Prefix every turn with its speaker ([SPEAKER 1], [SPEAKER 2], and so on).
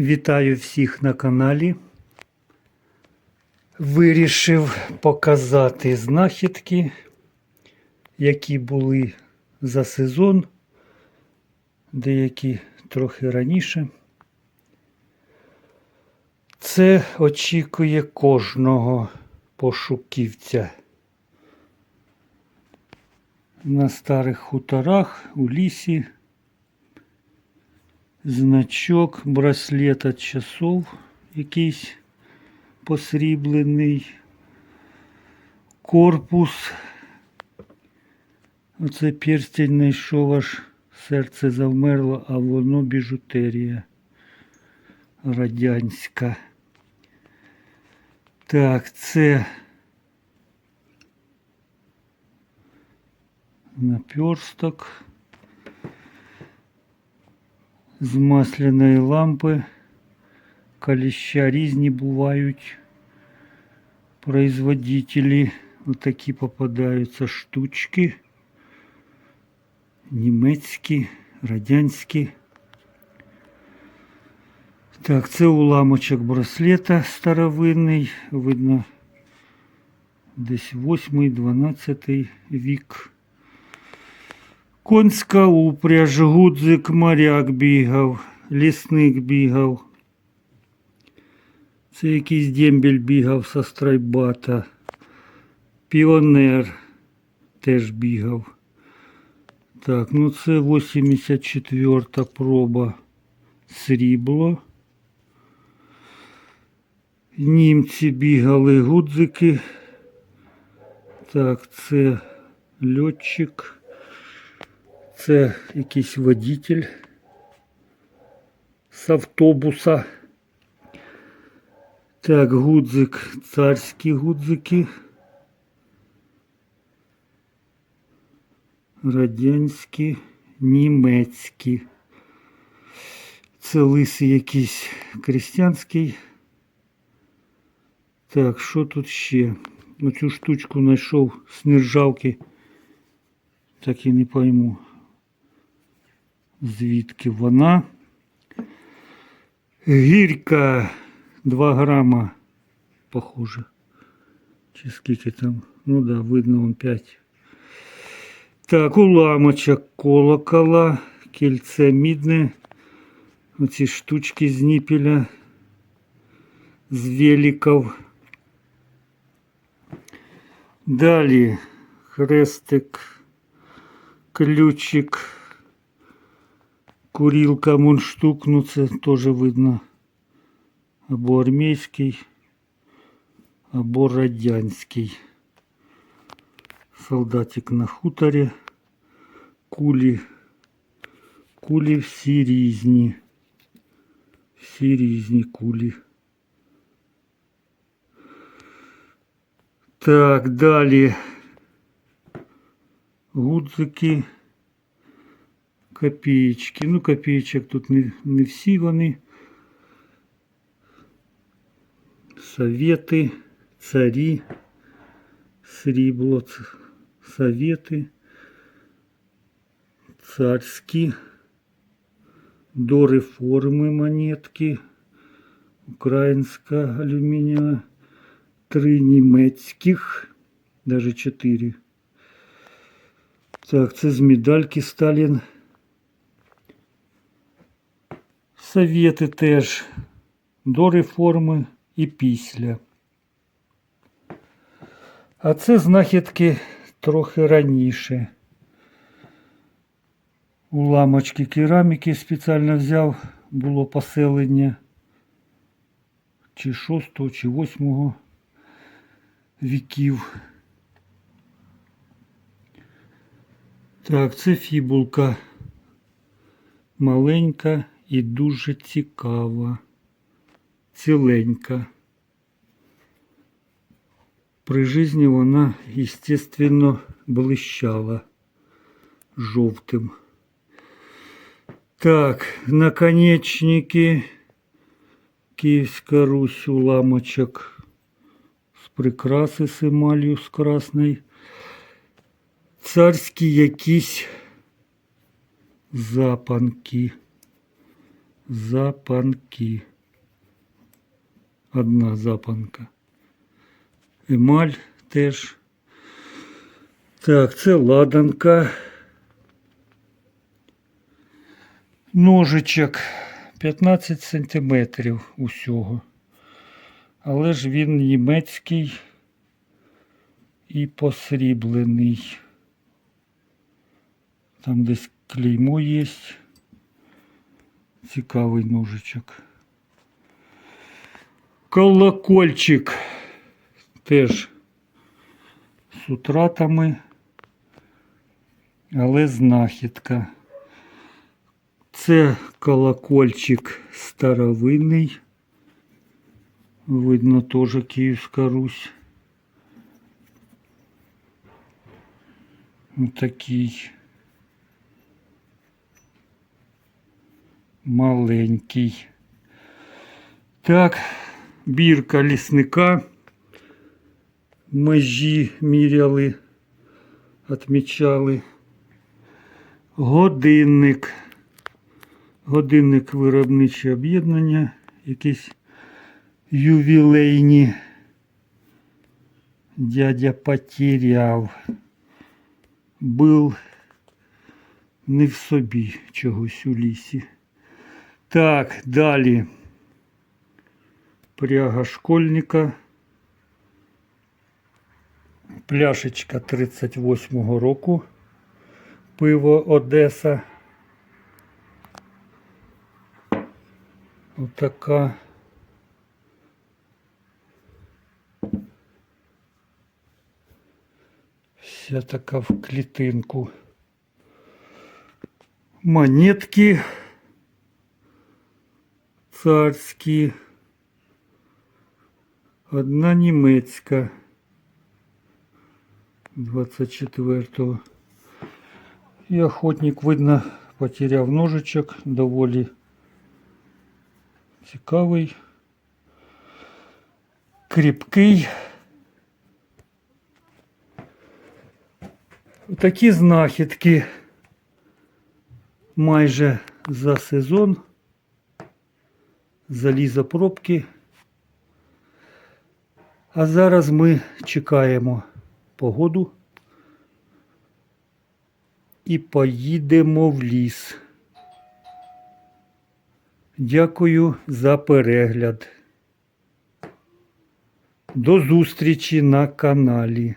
[SPEAKER 1] Вітаю всіх на каналі. Вирішив показати знахідки, які були за сезон, деякі трохи раніше. Це очікує кожного пошуківця. На старих хуторах у лісі значок браслет від часов якийсь посріблений. Корпус. Оце перстень знайшов аж серце завмерло, а воно біжутерія радянська. Так, це наперсток з масляної лампи. Каліща різні бувають. Производителі отакі попадаються штучки. Німецькі, радянські. Так, це уламочок браслета старовинний. Видно, десь 8-12 вік. Конська упряж, гудзик, моряк бігав, лісник бігав. Це якийсь дембель бігав со страйбата. Піонер теж бігав. Так, ну це 84 проба срібло. Німці бігали гудзики. Так, це льотчик. Це якийсь водитель з автобуса. Так, гудзик, царські гудзики. Радянські, німецькі. Це лисий якийсь крестьянський. Так, що тут ще? Оцю штучку знайшов з нержавки. Так і не пойму. Звідки вона? Гірка 2 грама, похоже. Чи скільки там? Ну да, видно он 5. Так, уламочок колокола, кільце мідне. Оці штучки з ніпеля, з великов. Далі хрестик, ключик, курілка, мундштук, ну це теж видно. Або армійський, або радянський. Солдатик на хуторі. Кулі. Кулі всі різні. Всі різні кулі. Так, далі. Гудзики. Копеечки. Ну, копеечок тут не, не всі вони. Советы, цари, срібло, ц- советы, царські, до реформи монетки, українська алюмінієва, три німецьких, даже чотири. Так, це з медальки Сталін. Совєти теж до реформи і після. А це знахідки трохи раніше. Уламочки кераміки спеціально взяв, було поселення чи 6, чи 8 віків. Так, це фібулка маленька і дуже цікава ціленька. При житті вона, естественно, блищала жовтим. Так, наконечники. Київська Русь уламочок з прикраси з емалью з красної. Царські якісь запанки. Запанки. одна запанка. Емаль теж. Так, це ладанка. Ножичок 15 сантиметрів усього. Але ж він німецький і посріблений. Там десь клеймо є. Цікавий ножичок. Колокольчик теж з утратами, але знахідка. Це колокольчик старовинний. Видно теж Київська Русь. Такий маленький. Так, бірка лісника. Межі міряли, відмічали. Годинник. Годинник виробниче об'єднання. Якісь ювілейні. Дядя потеряв. Був не в собі чогось у лісі. Так, далі. Пряга школьника. Пляшечка 38-го року. Пиво Одеса. Отака. Вся така в клітинку. Монетки царські. Одна німецька. 24-го. І охотник, видно, потеряв ножичок, доволі цікавий, кріпкий. Такі знахідки майже за сезон. Залізопробки. А зараз ми чекаємо погоду і поїдемо в ліс. Дякую за перегляд. До зустрічі на каналі.